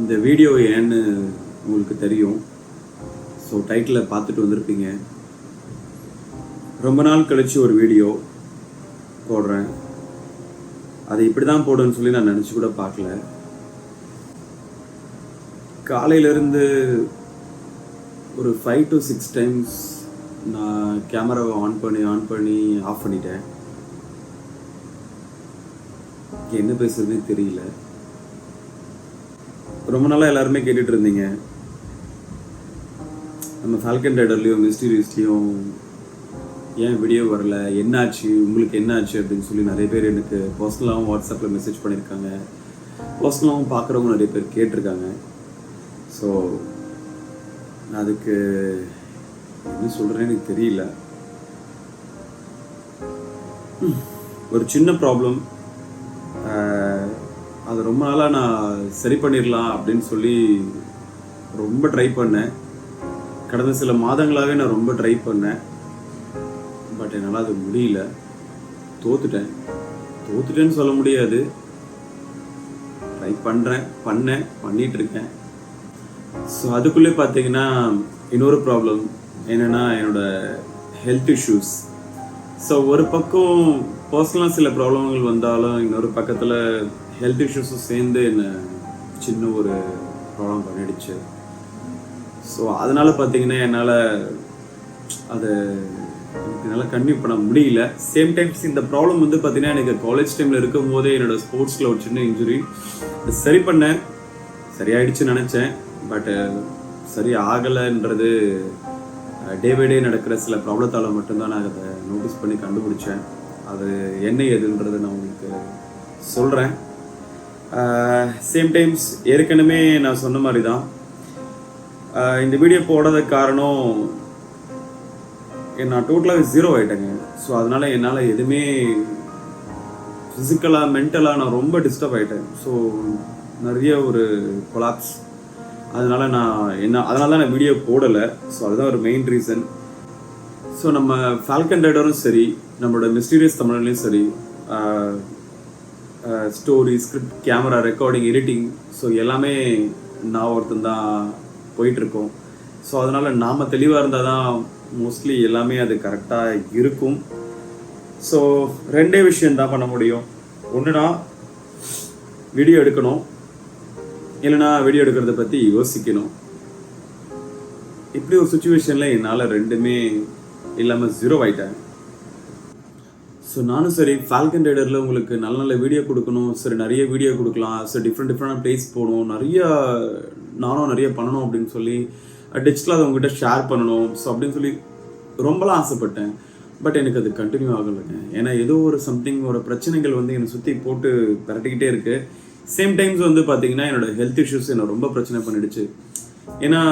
இந்த வீடியோ ஏன்னு உங்களுக்கு தெரியும். ஸோ டைட்டில் பார்த்துட்டு வந்திருப்பீங்க. ரொம்ப நாள் கழித்து ஒரு வீடியோ போடுறேன். அதை இப்படி தான் போடுன்னு சொல்லி நான் நினச்சி கூட பார்க்கல. காலையிலேருந்து ஒரு ஃபைவ் டு சிக்ஸ் டைம்ஸ் நான் கேமராவை ஆன் பண்ணி ஆன் பண்ணி ஆஃப் பண்ணிட்டேன். என்ன பேசுறதுன்னு தெரியல. ரொம்ப நாளாக எல்லாருமே கேட்டுட்டு இருந்தீங்க. நம்ம ஃபால்கன் ரைடர்லேயும் மிஸ்டீரியஸ்லேயும் ஏன் வீடியோ வரல? என்னாச்சு? உங்களுக்கு என்னாச்சு? அப்படின்னு சொல்லி நிறைய பேர் எனக்கு பர்சனலாகவும் வாட்ஸ்அப்பில் மெசேஜ் பண்ணியிருக்காங்க பர்சனலாகவும் பார்க்குறவங்க நிறைய பேர் கேட்டிருக்காங்க. ஸோ நான் அதுக்கு என்ன சொல்கிறேன்னு எனக்கு தெரியல. ஒரு சின்ன ப்ராப்ளம் அது ரொம்ப நாளாக நான் சரி பண்ணிடலாம் அப்படின்னு சொல்லி ரொம்ப ட்ரை பண்ணேன். கடந்த சில மாதங்களாகவே நான் ரொம்ப ட்ரை பண்ணேன். பட் என்னால் அது முடியல. தோத்துட்டேன். தோத்துட்டேன்னு சொல்ல முடியாது. ட்ரை பண்ணுறேன் பண்ணேன். பண்ணிகிட்ருக்கேன் ஸோ அதுக்குள்ளே பார்த்தீங்கன்னா இன்னொரு ப்ராப்ளம் என்னென்னா என்னோட ஹெல்த் இஷ்யூஸ் ஸோ ஒரு பக்கம் பர்சனலாக சில ப்ராப்ளங்கள் வந்தாலும் இன்னொரு பக்கத்தில் ஹெல்த் இஷ்யூஸும் சேர்ந்து என்னை சின்ன ஒரு ப்ராப்ளம் பண்ணிடுச்சு. ஸோ அதனால் பார்த்தீங்கன்னா என்னால் அதை எனக்கு என்னால் கன்வியூ பண்ண முடியல. சேம் டைம்ஸ் இந்த ப்ராப்ளம் வந்து பார்த்தீங்கன்னா எனக்கு காலேஜ் டைமில் இருக்கும் போதே என்னோடய ஸ்போர்ட்ஸில் ஒரு சின்ன இன்ஜுரி சரி பண்ணேன். சரியாயிடுச்சுன்னு நினச்சேன். பட்டு சரி ஆகலைன்றது டே பை டே நடக்கிற சில ப்ராப்ளத்தால் மட்டும்தான் நான் அதை நோட்டீஸ் பண்ணி கண்டுபிடிச்சேன். அது என்ன எதுன்றதை நான் உங்களுக்கு சொல்கிறேன் சேம் டைம்ஸ் ஏற்கனவே நான் சொன்ன மாதிரி தான் இந்த வீடியோ போடாத காரணம் நான் டோட்டலாகவே ஜீரோ ஆகிட்டேங்க ஸோ அதனால் என்னால் எதுவுமே ஃபிசிக்கலாக மென்டலாக நான் ரொம்ப டிஸ்டர்ப் ஆகிட்டேன் ஸோ நிறைய ஒரு கொலாப்ஸ் அதனால் நான் என்ன அதனால தான் நான் வீடியோ போடலை. ஸோ அதுதான் ஒரு மெயின் ரீசன் ஸோ நம்ம ஃபால்கன் ரைடரும் சரி நம்மளோட மிஸ்டீரியஸ் தமிழ்லையும் சரி story script camera recording editing so எல்லாமே நான் ஒருத்தன் தான் போயிட்டுருக்கோம். ஸோ அதனால் நாம் தெளிவாக இருந்தால் தான் மோஸ்ட்லி எல்லாமே அது கரெக்டாக இருக்கும். ஸோ ரெண்டே விஷயம் தான் பண்ண முடியும். ஒன்றுனா வீடியோ எடுக்கணும். இல்லைனா வீடியோ எடுக்கிறத பற்றி யோசிக்கணும். இப்படி ஒரு சுச்சுவேஷனில் என்னால் ரெண்டுமே இல்லாமல் ஜீரோ ஆகிட்டேன் ஸோ நானும் சரி ஃபால்கன் ரைடரில் உங்களுக்கு நல்ல நல்ல வீடியோ கொடுக்கணும். சரி நிறைய வீடியோ கொடுக்கலாம். சரி டிஃப்ரெண்ட் டிஃப்ரெண்டான பிளேஸ் போகணும் நிறைய நானும் நிறைய பண்ணணும் அப்படின்னு சொல்லி டிஜிட்டலாக அதை உங்ககிட்ட ஷேர் பண்ணணும். ஸோ அப்படின்னு சொல்லி ரொம்பலாம் ஆசைப்பட்டேன். பட் எனக்கு அது கண்டினியூ ஆகலைங்க. ஏன்னா ஏதோ ஒரு சம்திங் ஒரு பிரச்சனைகள் வந்து என்னை சுற்றி போட்டு பரட்டிக்கிட்டே இருக்குது சேம் டைம்ஸ் வந்து பார்த்தீங்கன்னா என்னோட ஹெல்த் இஷ்யூஸ் என்னை ரொம்ப பிரச்சனை பண்ணிடுச்சு. ஏன்னா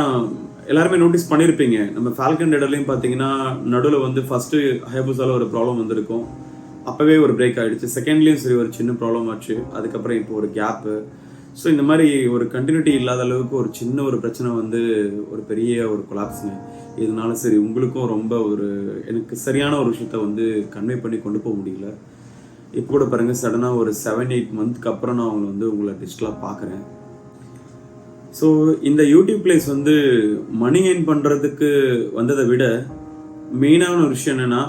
எல்லாருமே நோட்டீஸ் பண்ணியிருப்பீங்க நம்ம ஃபால்கன் ரைடர்லையும் பார்த்தீங்கன்னா நடுவில் வந்து ஃபஸ்ட்டு ஹைபூஸால் ஒரு ப்ராப்ளம் வந்திருக்கும். அப்போவே ஒரு பிரேக் ஆகிடுச்சு செகண்ட்லேயும் சரி ஒரு சின்ன ப்ராப்ளம் ஆச்சு. அதுக்கப்புறம் இப்போ ஒரு கேப்பு ஸோ இந்த மாதிரி ஒரு கண்டினியூட்டி இல்லாத அளவுக்கு ஒரு சின்ன ஒரு பிரச்சனை வந்து ஒரு பெரிய ஒரு கொலாப்ஸுங்க இதனால சரி உங்களுக்கும் ரொம்ப ஒரு எனக்கு சரியான ஒரு விஷயத்த வந்து கன்வே பண்ணி கொண்டு போக முடியல. இப்போ கூட பாருங்கள் சடனாக ஒரு செவன் எயிட் மந்த்க்கு அப்புறம் நான் அவங்களை வந்து உங்களை டிஜிட்டலாக பார்க்குறேன். ஸோ இந்த யூடியூப் பிளேஸ் வந்து மணி கெயின் பண்ணுறதுக்கு வந்ததை விட மெயினான ஒரு விஷயம் என்னென்னா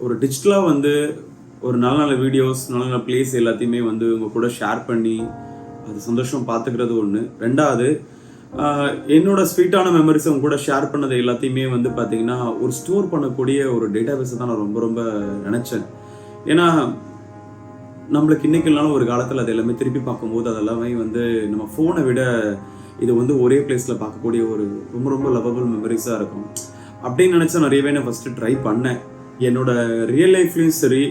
ஒரு டிஜிட்டலாக வந்து ஒரு நல்ல நல்ல வீடியோஸ் நல்ல நல்ல பிளேஸ் எல்லாத்தையுமே வந்து உங்கள் கூட ஷேர் பண்ணி அது சந்தோஷம் பார்த்துக்கிறது ஒன்று ரெண்டாவது என்னோடய என்னோட ஸ்வீட்டான மெமரிஸை உங்க கூட ஷேர் பண்ணது எல்லாத்தையுமே வந்து பார்த்தீங்கன்னா ஒரு ஸ்டோர் பண்ணக்கூடிய ஒரு டேட்டாபேஸை தான் நான் ரொம்ப ரொம்ப நினச்சேன். ஏன்னா நம்மளுக்கு இன்னைக்கு இல்லைனாலும் ஒரு காலத்தில் அது எல்லாமே திருப்பி பார்க்கும்போது அதெல்லாமே வந்து நம்ம ஃபோனை விட இது வந்து ஒரே பிளேஸில் பார்க்கக்கூடிய ஒரு ரொம்ப ரொம்ப லவபிள் மெமரிஸாக இருக்கும். அப்படின்னு நினச்சா நிறையவே நான் ஃபஸ்ட்டு ட்ரை பண்ணேன். என்னோட ரியல் லைஃப்லேயும் சரி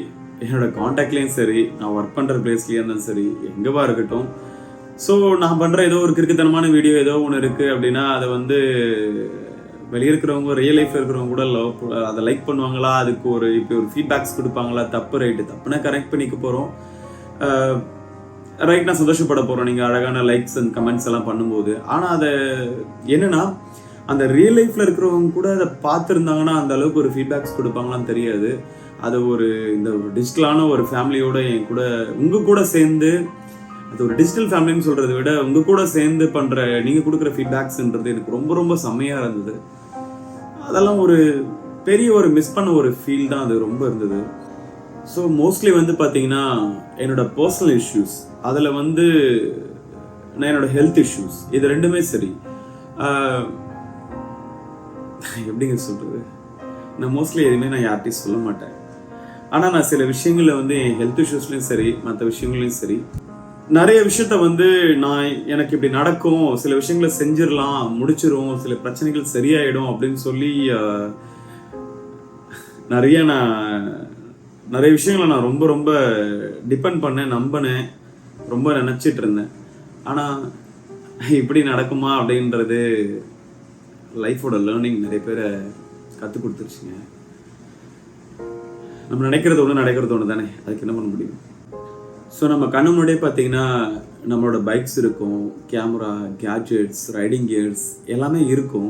என்னோட காண்டாக்ட்லேயும் சரி நான் ஒர்க் பண்ணுற பிளேஸ்லேயும் இருந்தாலும் சரி எங்கேவா இருக்கட்டும். ஸோ நான் பண்ணுற ஏதோ ஒரு கிறுக்குத்தனமான வீடியோ ஏதோ ஒன்று இருக்குது அப்படின்னா அதை வந்து வெளியே இருக்கிறவங்க ரியல் லைஃப்ல இருக்கிறவங்க கூட லவ் அதை லைக் பண்ணுவாங்களா? அதுக்கு ஒரு இப்போ ஒரு ஃபீட்பேக்ஸ் கொடுப்பாங்களா? தப்பு ரைட்டு தப்புனா கரெக்ட் பண்ணிக்க போகிறோம் ரைட் நான் சந்தோஷப்பட போகிறோம் நீங்கள் அழகான லைக்ஸ் அண்ட் கமெண்ட்ஸ் எல்லாம் பண்ணும்போது. ஆனால் அதை என்னென்னா அந்த ரியல் லைஃப்பில் இருக்கிறவங்க கூட அதை பார்த்துருந்தாங்கன்னா அந்த அளவுக்கு ஒரு ஃபீட்பேக்ஸ் கொடுப்பாங்களான்னு தெரியாது. அதை ஒரு இந்த டிஜிட்டலான ஒரு ஃபேமிலியோட என் கூட உங்கள் கூட சேர்ந்து அது ஒரு டிஜிட்டல் ஃபேமிலின்னு சொல்கிறத விட உங்கள் கூட சேர்ந்து பண்ணுற நீங்கள் கொடுக்குற ஃபீட்பேக்ஸ்ன்றது எனக்கு ரொம்ப ரொம்ப செம்மையாக இருந்தது. அதெல்லாம் ஒரு பெரிய ஒரு மிஸ் பண்ண ஒரு ஃபீல் தான் அது ரொம்ப இருந்தது. ஸோ மோஸ்ட்லி வந்து பார்த்தீங்கன்னா என்னோட பர்சனல் இஷ்யூஸ் அதில் வந்து நான் என்னோட ஹெல்த் இஷ்யூஸ் இது ரெண்டுமே சரி. எப்படிங்க சொல்கிறது நான் மோஸ்ட்லி எதுவுமே நான் யார்கிட்டையும் சொல்ல மாட்டேன். ஆனால் நான் சில விஷயங்களில் வந்து என் ஹெல்த் இஷ்யூஸ்லேயும் சரி மற்ற விஷயங்களையும் சரி நிறைய விஷயத்த வந்து நான் எனக்கு இப்படி நடக்கும் சில விஷயங்களை செஞ்சிடலாம் முடிச்சிரும் சில பிரச்சனைகள் சரியாயிடும் அப்படின்னு சொல்லி நிறைய நான் நிறைய விஷயங்களை நான் ரொம்ப ரொம்ப டிபெண்ட் பண்ணேன் நம்பினேன் ரொம்ப நினச்சிட்டு இருந்தேன். ஆனால் இப்படி நடக்குமா அப்படின்றது லைஃபோட லேர்னிங் நிறைய பேரை கற்றுக் கொடுத்துருச்சுங்க. நம்ம நினைக்கிறது ஒன்று நடக்கிறது ஒன்று தானே அதுக்கு என்ன பண்ண முடியும்? ஸோ நம்ம கண்ணு முன்னாடியே பார்த்தீங்கன்னா நம்மளோட பைக்ஸ் இருக்கும் கேமரா கேட்ஜெட்ஸ் ரைடிங் கியர்ஸ் எல்லாமே இருக்கும்.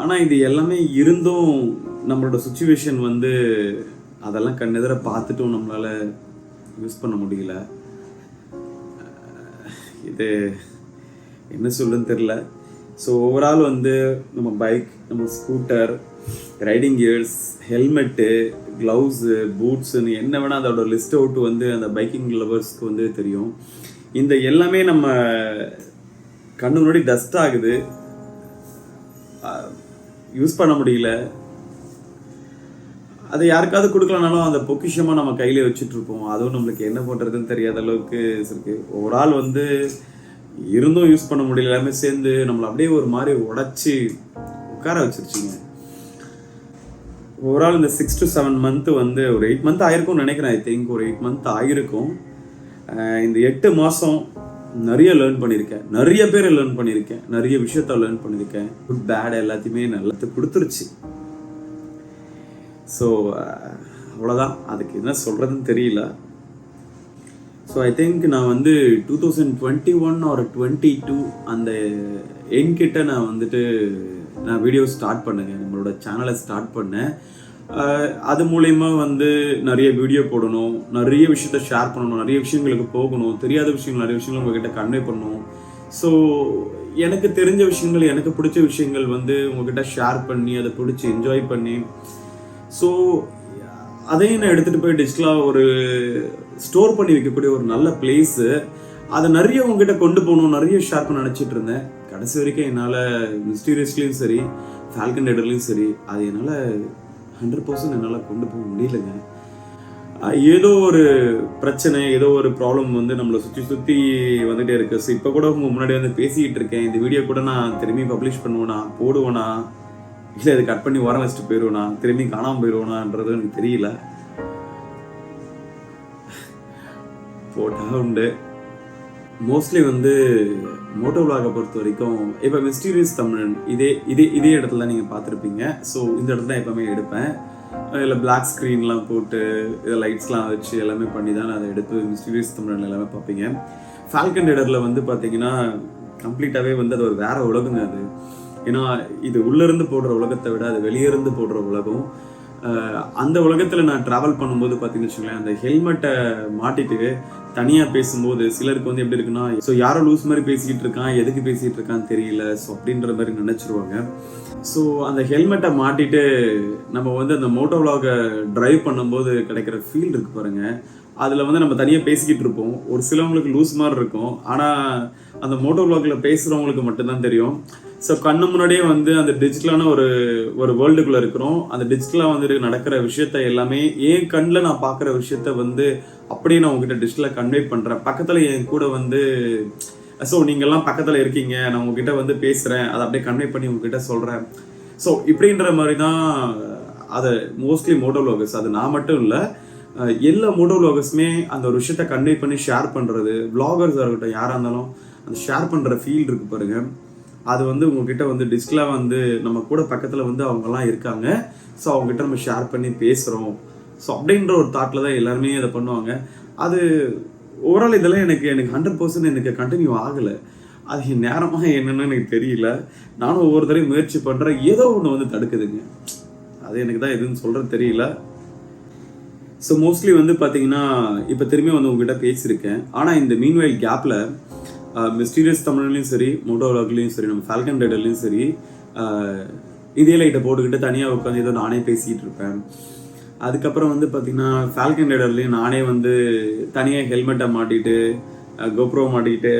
ஆனால் இது எல்லாமே இருந்தும் நம்மளோட சுச்சுவேஷன் வந்து அதெல்லாம் கண்ணெதிர பார்த்துட்டும் நம்மளால் யூஸ் பண்ண முடியல. இது என்ன சொல்லுன்னு தெரில ஸோ ஓவரால் வந்து நம்ம பைக் நம்ம scooter riding gears helmet gloves பூட்ஸுன்னு என்ன வேணால் அதோட லிஸ்ட் அவுட் வந்து அந்த பைக்கிங் லவர்ஸ்க்கு வந்து தெரியும். இந்த எல்லாமே நம்ம கண்ணு முன்னாடி டஸ்ட் ஆகுது. யூஸ் பண்ண முடியல. அதை யாருக்காவது கொடுக்கலனாலும் அந்த பொக்கிஷமாக நம்ம கையில வச்சுட்ருப்போம் அதுவும் நம்மளுக்கு என்ன பண்ணுறதுன்னு தெரியாத அளவுக்கு இருக்கு. ஒரு ஆள் வந்து இருந்தும் யூஸ் பண்ண முடியல. எல்லாமே சேர்ந்து நம்மளை அப்படியே ஒரு மாதிரி உடச்சி உட்கார வச்சிருச்சிங்க. ஓவரால் இந்த சிக்ஸ் டு செவன் மந்த் வந்து ஒரு எயிட் மந்த் ஆகிருக்கும்னு நினைக்கிறேன் ஐ திங்க் ஒரு எயிட் மந்த் ஆகிருக்கும் இந்த எட்டு மாதம் நிறைய லேர்ன் பண்ணியிருக்கேன். நிறைய பேர் லேர்ன் பண்ணியிருக்கேன். நிறைய விஷயத்த லேர்ன் பண்ணியிருக்கேன். குட் பேட் எல்லாத்தையுமே நல்லது கொடுத்துருச்சு. ஸோ அவ்வளோதான் அதுக்கு என்ன சொல்கிறதுன்னு தெரியல. ஸோ ஐ திங்க் நான் வந்து two thousand twenty one or twenty two அந்த என்கிட்ட நான் வந்துட்டு நான் வீடியோ ஸ்டார்ட் பண்ணேங்க. நம்மளோட சேனலை ஸ்டார்ட் பண்ணேன். அது மூலயமா வந்து நிறைய வீடியோ போடணும். நிறைய விஷயத்த ஷேர் பண்ணணும். நிறைய விஷயங்களுக்கு போகணும். தெரியாத விஷயங்கள் நிறைய விஷயங்கள் உங்ககிட்ட கன்வே பண்ணணும். ஸோ எனக்கு தெரிஞ்ச விஷயங்கள் எனக்கு பிடிச்ச விஷயங்கள் வந்து உங்ககிட்ட ஷேர் பண்ணி அதை பிடிச்சி என்ஜாய் பண்ணி ஸோ அதையும் நான் எடுத்துகிட்டு போய் டிஜிட்டலாக ஒரு ஸ்டோர் பண்ணி வைக்கக்கூடிய ஒரு நல்ல பிளேஸு அதை நிறைய உங்ககிட்ட கொண்டு போகணும் நிறைய ஷேர் பண்ண நினச்சிட்டு இருந்தேன். கடைசி வரைக்கும் என்னால் மிஸ்டீரியஸ்லேயும் சரி ஃபால்கன் ரைடர்லேயும் சரி அது என்னால் ஹண்ட்ரட் பர்சன்ட் என்னால் கொண்டு போக முடியலங்க. ஏதோ ஒரு பிரச்சனை ஏதோ ஒரு ப்ராப்ளம் வந்து நம்மளை சுற்றி சுற்றி வந்துகிட்டே இருக்குது ஸோ இப்போ கூட உங்கள் முன்னாடி வந்து பேசிக்கிட்டு இருக்கேன். இந்த வீடியோ கூட நான் திரும்பி பப்ளிஷ் பண்ணுவேனா போடுவேனா இல்லை இது கட் பண்ணி உரம் வச்சுட்டு போயிடுவேனா திரும்பி காணாமல் போயிடுவேனான்றது எனக்கு தெரியல. போட்டால் உண்டு. மோஸ்ட்லி வந்து மோட்டோ விலாகை பொறுத்த வரைக்கும் இப்போ மிஸ்டீரியஸ் தமிழன் இதே இதே இதே இடத்துல தான் நீங்கள் பார்த்துருப்பீங்க. ஸோ இந்த இடத்துல தான் எப்பவுமே எடுப்பேன். இதில் பிளாக் ஸ்க்ரீன்லாம் போட்டு இதை லைட்ஸ்லாம் வச்சு எல்லாமே பண்ணி தான் அதை எடுத்து மிஸ்டீரியஸ் தமிழன் எல்லாமே பார்ப்பீங்க. ஃபால்கன் ரைடரில் வந்து பார்த்தீங்கன்னா கம்ப்ளீட்டாகவே வந்து அது ஒரு வேற உலகங்க அது. ஏன்னா இது உள்ளேருந்து போடுற உலகத்தை விட அது வெளியேருந்து போடுற உலகம். அந்த உலகத்தில் நான் ட்ராவல் பண்ணும்போது பார்த்தீங்கன்னு வச்சுக்கோங்களேன் அந்த ஹெல்மெட்டை மாட்டிட்டு தனியாக பேசும்போது சிலருக்கு வந்து எப்படி இருக்குன்னா ஸோ யாரோ லூஸ் மாதிரி பேசிக்கிட்டு இருக்கான் எதுக்கு பேசிகிட்டு இருக்கான்னு தெரியல ஸோ அப்படின்ற மாதிரி நினச்சிருவாங்க. ஸோ அந்த ஹெல்மெட்டை மாட்டிட்டு நம்ம வந்து அந்த மோட்டோ விலாகை ட்ரைவ் பண்ணும்போது கிடைக்கிற ஃபீல் இருக்கு பாருங்க. அதில் வந்து நம்ம தனியாக பேசிக்கிட்டு இருப்போம். ஒரு சிலவங்களுக்கு லூஸ் மாதிரி இருக்கும். ஆனால் அந்த மோட்டோ விலாகில் பேசுகிறவங்களுக்கு மட்டும்தான் தெரியும். ஸோ கண்ணு முன்னாடியே வந்து அந்த டிஜிட்டலான ஒரு ஒரு வேர்ல்டுக்குள்ளே இருக்கிறோம். அந்த டிஜிட்டலாக வந்து நடக்கிற விஷயத்த எல்லாமே என் கண்ணில் நான் பார்க்குற விஷயத்த வந்து அப்படியே நான் உங்ககிட்ட டிஜிட்டலாக கன்வே பண்ணுறேன் பக்கத்தில் என் கூட வந்து ஸோ நீங்கள்லாம் பக்கத்தில் இருக்கீங்க. நான் உங்ககிட்ட வந்து பேசுகிறேன் அதை அப்படியே கன்வே பண்ணி உங்ககிட்ட சொல்கிறேன் ஸோ இப்படின்ற மாதிரி தான் அதை மோஸ்ட்லி மோட்டோலோகஸ் அது நான் மட்டும் இல்லை எல்லா மோட்டோலோகஸுமே அந்த ஒரு விஷயத்த கன்வே பண்ணி ஷேர் பண்ணுறது விளாகர்ஸாக இருக்கட்டும் யாராக இருந்தாலும் அந்த ஷேர் பண்ணுற ஃபீல் இருக்குது பாருங்கள் அது வந்து உங்ககிட்ட வந்து டிஸ்கில் வந்து நம்ம கூட பக்கத்தில் வந்து அவங்கெல்லாம் இருக்காங்க. ஸோ அவங்ககிட்ட நம்ம ஷேர் பண்ணி பேசுகிறோம் ஸோ அப்படின்ற ஒரு தாட்டில் தான் எல்லாருமே அதை பண்ணுவாங்க. அது ஓவரால் இதெல்லாம் எனக்கு எனக்கு ஹண்ட்ரட் பர்சன்ட் எனக்கு கண்டினியூ ஆகலை. அது என் நேரமாக என்னென்னு எனக்கு தெரியல. நானும் ஒவ்வொரு தடவையும் முயற்சி பண்ணுறேன் ஏதோ ஒன்று வந்து தடுக்குதுங்க. அது எனக்கு தான் எதுன்னு சொல்கிறது தெரியல. ஸோ மோஸ்ட்லி வந்து பார்த்தீங்கன்னா இப்போ திரும்பி வந்து உங்ககிட்ட பேசியிருக்கேன். ஆனால் இந்த மீன்வயல் கேப்பில் மிஸ்டீரியஸ் தமிழ்லையும் சரி மோட்டோலாக்லேயும் சரி நம்ம ஃபால்கன் ரைடர்லையும் சரி இதே லைட்டை போட்டுக்கிட்டு தனியாக உட்காந்து ஏதோ நானே பேசிகிட்டு இருப்பேன். அதுக்கப்புறம் வந்து பார்த்திங்கன்னா ஃபால்கன் ரைடர்லேயும் நானே வந்து தனியாக ஹெல்மெட்டை மாட்டிட்டு கோப்ரோ மாட்டிக்கிட்டு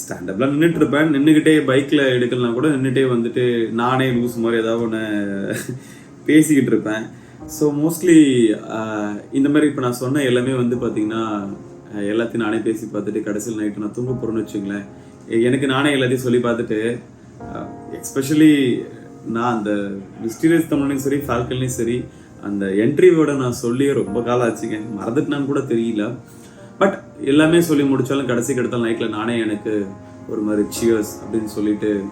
ஸ்டாண்டப்பில் நின்றுட்டு இருப்பேன். நின்றுக்கிட்டே பைக்கில் எடுக்கலாம் கூட நின்றுட்டே வந்துட்டு நானே லூஸ் மாதிரி ஏதாவது ஒன்று பேசிக்கிட்டு இருப்பேன். ஸோ மோஸ்ட்லி இந்த மாதிரி இப்போ நான் சொன்ன எல்லாமே வந்து பார்த்திங்கன்னா எல்லாத்தையும் நானே பேசி பார்த்துட்டு கடைசியில் நைட்டு நான் தூங்க போகிறேன்னு வச்சுங்களேன் எனக்கு நானே எல்லாத்தையும் சொல்லி பார்த்துட்டு எக்ஸ்பெஷலி நான் அந்த மிஸ்டீரியஸ் தமிழ்லையும் சரி ஃபால்கன்லையும் சரி அந்த என்ட்ரிவோட நான் சொல்லியே ரொம்ப காலம் ஆச்சுங்க. மறந்துட்டுனான்னு கூட தெரியல. பட் எல்லாமே சொல்லி முடித்தாலும் கடைசி கிடத்தாலும் நைட்டில் நானே எனக்கு ஒரு மாதிரி சியர்ஸ் அப்படின்னு சொல்லிட்டு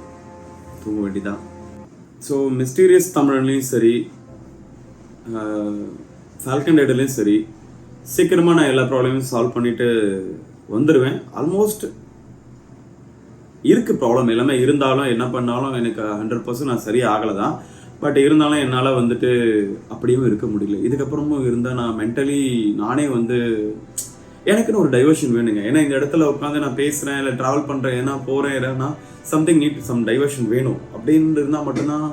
தூங்க வேண்டிதான் ஸோ மிஸ்டீரியஸ் தமிழ்லையும் சரி ஃபால்கன் ரைடர்லையும் சரி சீக்கிரமாக நான் எல்லா ப்ராப்ளமும் சால்வ் பண்ணிட்டு வந்துடுவேன் ஆல்மோஸ்ட் இருக்குது ப்ராப்ளம் எல்லாமே. இருந்தாலும் என்ன பண்ணாலும் எனக்கு ஹண்ட்ரட் பர்சன்ட் நான் சரியா ஆகலை தான். பட் இருந்தாலும் என்னால் வந்துட்டு அப்படியும் இருக்க முடியல. இதுக்கப்புறமும் இருந்தால் நான் மென்டலி நானே வந்து எனக்குன்னு ஒரு டைவர்ஷன் வேணுங்க. ஏன்னா இந்த இடத்துல உட்காந்து நான் பேசுகிறேன் இல்லை ட்ராவல் பண்ணுறேன் ஏன்னா போகிறேன் ஏன்னா சம்திங் நீட் சம் டைவர்ஷன் வேணும். அப்படின்னு இருந்தால் மட்டும்தான்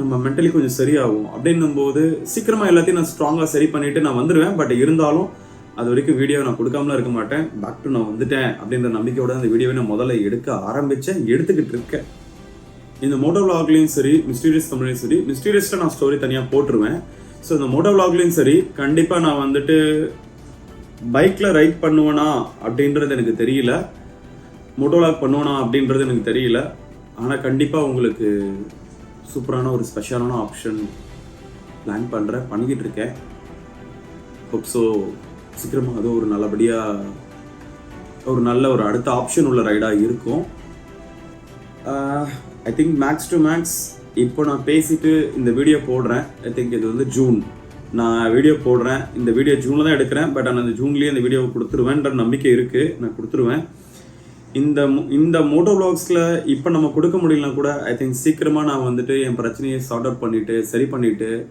நம்ம மென்டலி கொஞ்சம் சரியாகும். அப்படின்னும் போது சீக்கிரமாக எல்லாத்தையும் நான் ஸ்ட்ராங்காக சரி பண்ணிவிட்டு நான் வந்துடுவேன் பட் இருந்தாலும் அது வரைக்கும் வீடியோ நான் கொடுக்காமலாம் இருக்க மாட்டேன். பேக் டு நான் வந்துட்டேன் அப்படின்ற நம்பிக்கையோட அந்த வீடியோவை நான் முதல்ல எடுக்க ஆரம்பித்தேன் எடுத்துக்கிட்டு இருக்கேன். இந்த மோட்டோ விளாக்லேயும் சரி மிஸ்டீரியஸ் தமிழ்லையும் சரி மிஸ்டீரியஸில் நான் ஸ்டோரி தனியாக போட்டுருவேன். ஸோ இந்த மோட்டோ விளாக்லேயும் சரி கண்டிப்பாக நான் வந்துட்டு பைக்கில் ரைட் பண்ணுவேனா அப்படின்றது எனக்கு தெரியல. மோட்டோ விளாக் பண்ணுவேனா அப்படின்றது எனக்கு தெரியல. ஆனால் கண்டிப்பாக உங்களுக்கு சூப்பரான ஒரு ஸ்பெஷலான ஆப்ஷன் பிளான் பண்ணுறேன் பண்ணிக்கிட்டு இருக்கேன். ஹோப் ஸோ சீக்கிரமாக அது ஒரு நல்லபடியாக ஒரு நல்ல ஒரு அடுத்த ஆப்ஷன் உள்ள ரைடாக இருக்கும். I think max to max இப்போ நான் பேசிட்டு இந்த வீடியோ போடுறேன். ஐ திங்க் இது வந்து ஜூன் நான் வீடியோ போடுறேன். இந்த வீடியோ ஜூனில் தான் எடுக்கிறேன். பட் ஆனால் அந்த ஜூன்லேயே இந்த வீடியோ கொடுத்துருவேன்ற நம்பிக்கை இருக்குது நான் கொடுத்துருவேன். இந்த இந்த மோட்டோ vlogsல இப்போ நம்ம கொடுக்க முடியலனா கூட ஐ திங்க் சீக்கிரமாக நான் வந்துட்டு என் பிரச்சனையை சார்ட் அவுட் பண்ணிவிட்டு சரி பண்ணிவிட்டு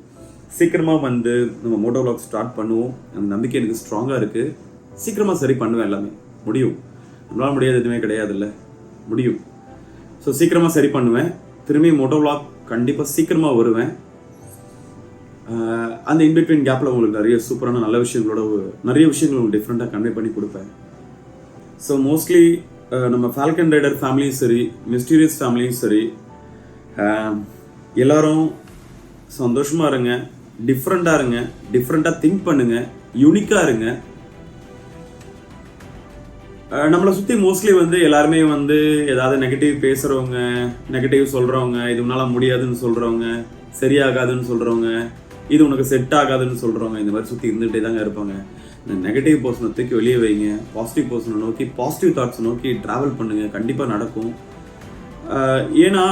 சீக்கிரமாக வந்து நம்ம மோட்டோ vlog ஸ்டார்ட் பண்ணுவோம். அந்த நம்பிக்கை எனக்கு ஸ்ட்ராங்காக இருக்குது சீக்கிரமாக சரி பண்ணுவேன் எல்லாமே. முடியும். நம்மளால் முடியாது எதுவுமே கிடையாதுல்ல. முடியும். ஸோ சீக்கிரமாக சரி பண்ணுவேன். திரும்பி மோட்டோ vlog கண்டிப்பாக சீக்கிரமாக வருவேன். அந்த இன்பிட்வீன் கேப்பில் உங்களுக்கு நிறைய சூப்பரான நல்ல விஷயங்களோட ஒரு- நிறைய விஷயங்கள் உங்களுக்கு டிஃப்ரெண்ட்டாக கன்வே பண்ணி கொடுப்பேன். ஸோ மோஸ்ட்லி நம்ம ஃபால்கன் ரைடர் ஃபேமிலியும் சரி மிஸ்டீரியஸ் ஃபேமிலியும் சரி எல்லாரும் சந்தோஷமாக இருங்க டிஃப்ரெண்ட்டாக இருங்க டிஃப்ரெண்ட்டாக திங்க் பண்ணுங்க யூனிக்காக இருங்க. நம்மளை சுற்றி மோஸ்ட்லி வந்து எல்லாருமே வந்து ஏதாவது நெகட்டிவ் பேசுகிறவங்க நெகட்டிவ் சொல்கிறவங்க இது உன்னால் முடியாதுன்னு சொல்கிறவங்க சரியாகாதுன்னு சொல்கிறவங்க இது உனக்கு செட் ஆகாதுன்னு சொல்கிறவங்க இந்த மாதிரி சுற்றி இருந்துகிட்டே தாங்க இருப்பாங்க. இந்த நெகட்டிவ் பர்சனை தூக்கி வெளியே வைங்க. பாசிட்டிவ் பர்சனை நோக்கி பாசிட்டிவ் தாட்ஸ் நோக்கி ட்ராவல் பண்ணுங்கள் கண்டிப்பாக நடக்கும். ஏன்னா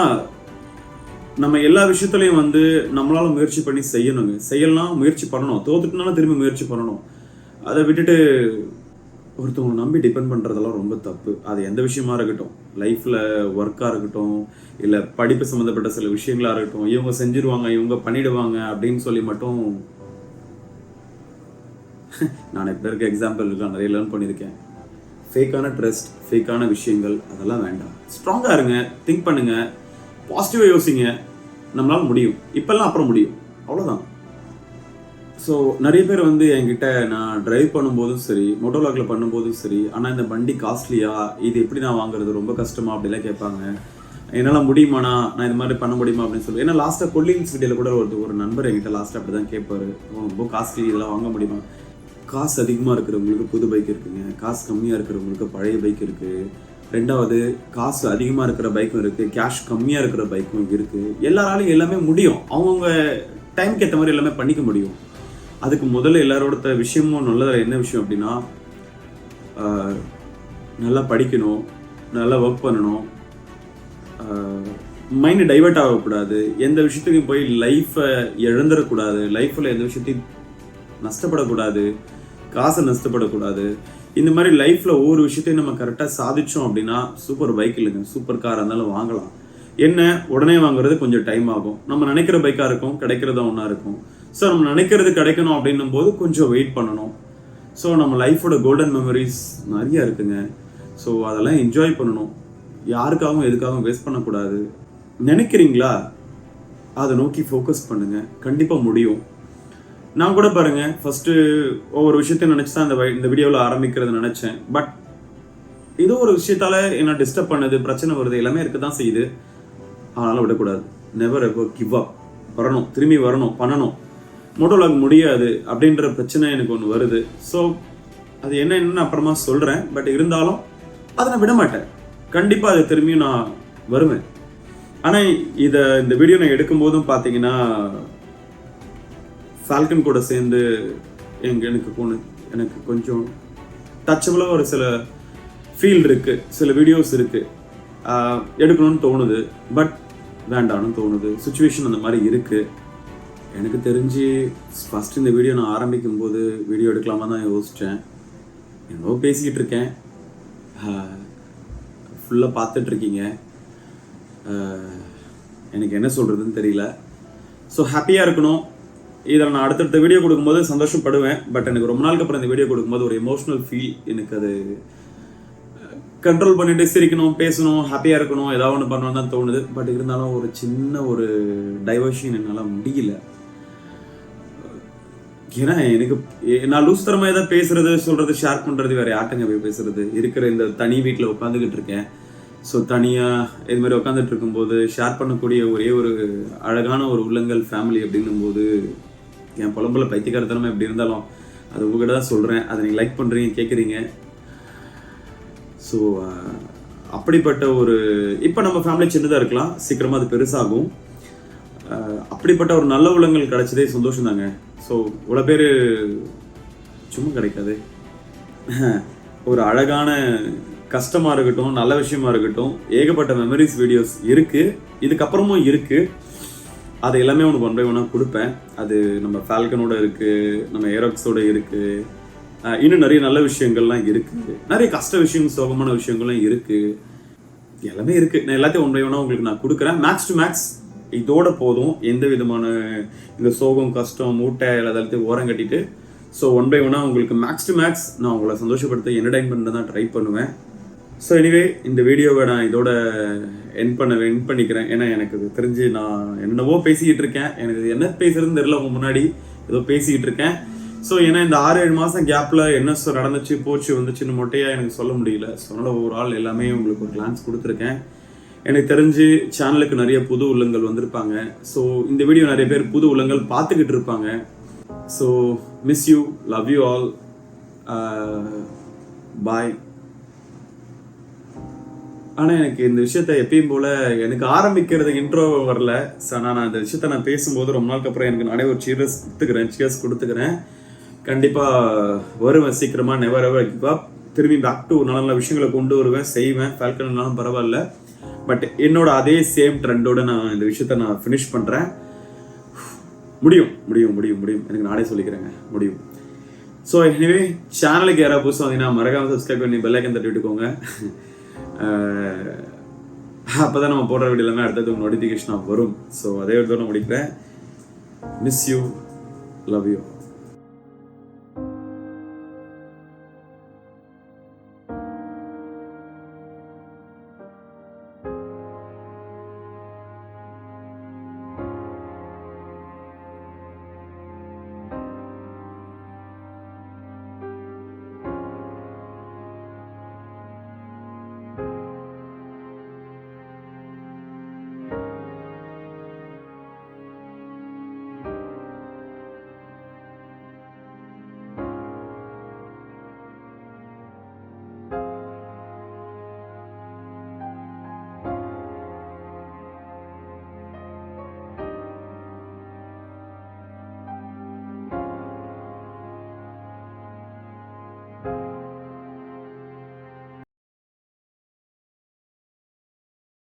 நம்ம எல்லா விஷயத்துலையும் வந்து நம்மளால முயற்சி பண்ணி செய்யணுங்க. செய்யலாம் முயற்சி பண்ணணும். தோத்துட்டுனாலும் திரும்பி முயற்சி பண்ணணும். அதை விட்டுட்டு ஒருத்தவங்களை நம்பி டிபெண்ட் பண்ணுறதெல்லாம் ரொம்ப தப்பு. அது எந்த விஷயமா இருக்கட்டும். லைஃப்பில் ஒர்க்காக இருக்கட்டும் இல்லை படிப்பு சம்மந்தப்பட்ட சில விஷயங்களாக இருக்கட்டும். இவங்க செஞ்சிருவாங்க இவங்க பண்ணிடுவாங்க அப்படின்னு சொல்லி மட்டும் நான் இப்போ இருக்க எக்ஸாம்பிள்லாம் நிறைய லேர்ன் பண்ணியிருக்கேன். ஃபேக்கான ட்ரெஸ்ட் ஃபேக்கான விஷயங்கள் அதெல்லாம் வேண்டாம். ஸ்ட்ராங்காக இருங்க திங்க் பண்ணுங்க பாசிட்டிவாக யோசிங்க. நம்மளால் முடியும். இப்போல்லாம் அப்புறம் முடியும். அவ்வளோதான் ஸோ நிறைய பேர் வந்து என்கிட்ட நான் டிரைவ் பண்ணும்போதும் சரி மோட்டோலாக்ல பண்ணும்போதும் சரி ஆனால் இந்த வண்டி காஸ்ட்லியா இது எப்படி நான் வாங்குறது? ரொம்ப கஷ்டமா? அப்படிலாம் கேட்பாங்க. என்னால் முடியுமாண்ணா? நான் இந்த மாதிரி பண்ண முடியுமா? அப்படின்னு சொல்லி ஏன்னா லாஸ்ட்டாக கொல்லிங்ஸ் வீடியோவில் கூட ஒரு ஒரு நண்பர் என்கிட்ட லாஸ்ட்டாக அப்படி தான் கேட்பாரு ரொம்ப காஸ்ட்லி இதெல்லாம் வாங்க முடியுமா? காசு அதிகமாக இருக்கிறவங்களுக்கு புது பைக் இருக்குங்க. காசு கம்மியாக இருக்கிறவங்களுக்கு பழைய பைக் இருக்குது ரெண்டாவது காசு அதிகமாக இருக்கிற பைக்கும் இருக்குது கேஷ் கம்மியாக இருக்கிற பைக்கும் இருக்குது எல்லாராலையும் எல்லாமே முடியும். அவங்கவுங்க டைம்க்கு ஏற்ற மாதிரி எல்லாமே பண்ணிக்க முடியும். அதுக்கு முதல்ல எல்லாரோட விஷயமும் நல்லதில் என்ன விஷயம் அப்படின்னா நல்லா படிக்கணும். நல்லா ஒர்க் பண்ணணும். மைண்டு டைவர்ட் ஆகக்கூடாது. எந்த விஷயத்துக்கும் போய் லைஃப்பை இழந்துடக்கூடாது லைஃப்பில் எந்த விஷயத்தையும் நஷ்டப்படக்கூடாது. காசை நஷ்டப்படக்கூடாது. இந்த மாதிரி லைஃப்பில் ஒவ்வொரு விஷயத்தையும் நம்ம கரெக்டாக சாதிச்சோம் அப்படின்னா சூப்பர் பைக் இல்லைங்க சூப்பர் கார் இருந்தாலும் வாங்கலாம். என்ன? உடனே வாங்குறது கொஞ்சம் டைம் ஆகும். நம்ம நினைக்கிற பைக்காக இருக்கும் கிடைக்கிறதா ஒன்றா இருக்கும். ஸோ நம்ம நினைக்கிறது கிடைக்கணும் அப்படின்னும் போது கொஞ்சம் வெயிட் பண்ணணும். ஸோ நம்ம லைஃபோட கோல்டன் மெமரிஸ் நிறைய இருக்குங்க. ஸோ அதெல்லாம் என்ஜாய் பண்ணணும். யாருக்காகவும் எதுக்காகவும் வேஸ்ட் பண்ணக்கூடாது. நினைக்கிறீங்களா? அதை நோக்கி ஃபோக்கஸ் பண்ணுங்கள் கண்டிப்பாக முடியும். நான் கூட பாருங்க ஃபஸ்ட்டு ஒவ்வொரு விஷயத்தையும் நினச்சி தான் இந்த இந்த வீடியோவில் ஆரம்பிக்கிறது நினச்சேன். பட் ஏதோ ஒரு விஷயத்தால என்ன டிஸ்டர்ப் பண்ணுது பிரச்சனை வருது எல்லாமே இருக்க தான் செய்யுது. அதனால் விடக்கூடாது. நெவர் எவர் கிவ் அப் வரணும். திரும்பி வரணும். பண்ணணும். மோட்டோலாக் முடியாது அப்படின்ற பிரச்சனை எனக்கு ஒன்று வருது. ஸோ அது என்ன என்னன்னு அப்புறமா சொல்கிறேன் பட் இருந்தாலும் அதை நான் விட மாட்டேன். கண்டிப்பாக அது திரும்பியும் நான் வருவேன். ஆனால் இதை இந்த வீடியோ நான் எடுக்கும்போதும் பார்த்தீங்கன்னா ஃபால்கன் கூட சேர்ந்து எங்க எனக்கு கொண்டு எனக்கு கொஞ்சம் டச்சபிளாக ஒரு சில ஃபீல் இருக்கு சில வீடியோஸ் இருக்கு. எடுக்கணும்னு தோணுது பட் வேண்டாம்னு தோணுது. சுச்சுவேஷன் அந்த மாதிரி இருக்கு. எனக்கு தெரிஞ்சு ஃபஸ்ட் இந்த வீடியோ நான் ஆரம்பிக்கும் போது வீடியோ எடுக்கலாமா தான் யோசித்தேன் என்னவோ பேசிக்கிட்டு இருக்கேன். ஃபுல்லாக பார்த்துட்ருக்கீங்க எனக்கு என்ன சொல்கிறதுன்னு தெரியல. ஸோ ஹாப்பியாக இருக்கணும். இதில் நான் அடுத்தடுத்த வீடியோ கொடுக்கும்போது சந்தோஷப்படுவேன். பட் எனக்கு ரொம்ப நாளுக்கு அப்புறம் இந்த வீடியோ கொடுக்கும்போது ஒரு எமோஷனல் ஃபீல் எனக்கு அது கண்ட்ரோல் பண்ணிட்டு சிரிக்கணும் பேசணும் ஹாப்பியாக இருக்கணும் ஏதாவது ஒன்று பண்ணணும் தான் தோணுது. பட் இருந்தாலும் ஒரு சின்ன ஒரு டைவர்ஷன் என்னால் முடியல. ஏன்னா எனக்கு நான் லூஸ் தரமாக ஏதாவது பேசுறது சொல்றது ஷேர் பண்ணுறது வேற யார்ட்டங்க போய் பேசுறது? இருக்கிற இந்த தனி வீட்டில் உட்காந்துக்கிட்டு இருக்கேன். ஸோ தனியாக இது மாதிரி உட்காந்துட்டு இருக்கும்போது ஷேர் பண்ணக்கூடிய ஒரே ஒரு அழகான ஒரு உள்ளங்கள் ஃபேமிலி அப்படின்னும் போது என் புலம்புல பைத்தியக்காரத்தனமா எப்படி இருந்தாலும் அது உங்ககிட்ட தான் சொல்கிறேன் அதை நீங்கள் லைக் பண்ணுறீங்க கேட்குறீங்க ஸோ அப்படிப்பட்ட ஒரு இப்போ நம்ம ஃபேமிலி சின்னதாக இருக்கலாம். சீக்கிரமாக அது பெருசாகும். அப்படிப்பட்ட ஒரு நல்ல உள்ளங்கள் கிடைச்சதே சந்தோஷம் தாங்க ஸோ இவ்வளோ பேர் சும்மா கிடைக்காது. ஒரு அழகான கஷ்டமாக இருக்கட்டும் நல்ல விஷயமா இருக்கட்டும் ஏகப்பட்ட மெமரிஸ் வீடியோஸ் இருக்குது இதுக்கப்புறமும் இருக்குது அது எல்லாமே உனக்கு ஒன் பை ஒன்னாக கொடுப்பேன். அது நம்ம ஃபால்கனோட இருக்குது நம்ம ஏரோக்ஸோட இருக்குது இன்னும் நிறைய நல்ல விஷயங்கள்லாம் இருக்குது நிறைய கஷ்ட விஷயம் சோகமான விஷயங்கள்லாம் இருக்குது எல்லாமே இருக்குது நான் எல்லாத்தையும் ஒன் பை ஒன்னா உங்களுக்கு நான் கொடுக்குறேன். மேக்ஸ் டு மேக்ஸ் இதோட போதும். எந்த விதமான இந்த சோகம் கஷ்டம் மூட்டை எல்லாத்தையும் ஓரம் கட்டிட்டு ஸோ ஒன் பை ஒன்னா உங்களுக்கு மேக்ஸ் டு மேக்ஸ் நான் உங்களை சந்தோஷப்படுத்த என்டர்டைன் பண்ண தான் ட்ரை பண்ணுவேன். ஸோ எனிவே இந்த வீடியோவை நான் இதோட என் பண்ண என் பண்ணிக்கிறேன். ஏன்னா எனக்கு தெரிஞ்சு நான் என்னவோ பேசிக்கிட்டு இருக்கேன். எனக்கு என்ன பேசுறதுன்னு தெரியல உங்க முன்னாடி ஏதோ பேசிக்கிட்டு இருக்கேன். ஸோ ஏன்னா இந்த ஆறு ஏழு மாதம் கேப்பில் என்ன ஸோ நடந்துச்சு போச்சு வந்துச்சுன்னு மொட்டையாக எனக்கு சொல்ல முடியல. ஸோ அதனால் ஒரு ஆள் எல்லாமே உங்களுக்கு ஒரு கிளான்ஸ் கொடுத்துருக்கேன். எனக்கு தெரிஞ்சு சேனலுக்கு நிறைய புது உள்ளங்கள் வந்திருப்பாங்க. ஸோ இந்த வீடியோ நிறைய பேர் புது உள்ளங்கள் பார்த்துக்கிட்டு இருப்பாங்க. So miss you love you all bye ஆனால் எனக்கு இந்த விஷயத்த எப்பயும் போல எனக்கு ஆரம்பிக்கிறது இன்ட்ரோ வரல. ஸோ நான் அந்த விஷயத்த நான் பேசும்போது ரொம்ப நாளுக்கு அப்புறம் எனக்கு நானே ஒரு சீரியஸ் கொடுத்துக்கிறேன் சீரியஸ் கொடுத்துக்கிறேன். கண்டிப்பாக வருவேன் சீக்கிரமாக நெவர் எவர் கிவ் அப் திரும்பி பேக் டு நல்ல நல்ல விஷயங்களை கொண்டு வருவேன் செய்வேன். ஃபால்கன்னாலும் பரவாயில்ல. பட் என்னோட அதே சேம் ட்ரெண்டோட நான் இந்த விஷயத்த நான் ஃபினிஷ் பண்ணுறேன் முடியும் முடியும் முடியும் முடியும். எனக்கு நானே சொல்லிக்கிறேங்க. முடியும். ஸோ எனிவே சேனலுக்கு யாராவது புதுசாக வந்தீங்கன்னா மறக்காமல் சப்ஸ்கிரைப் பண்ணி பெல்லைக்கன் தட்டி விட்டுக்கோங்க. அப்போ தான் நம்ம போடுற வீடியோ எல்லாமே அடுத்தது நோட்டிஃபிகேஷனாக வரும். ஸோ அதே ஒரு நான் முடிக்கிறேன். Miss you love you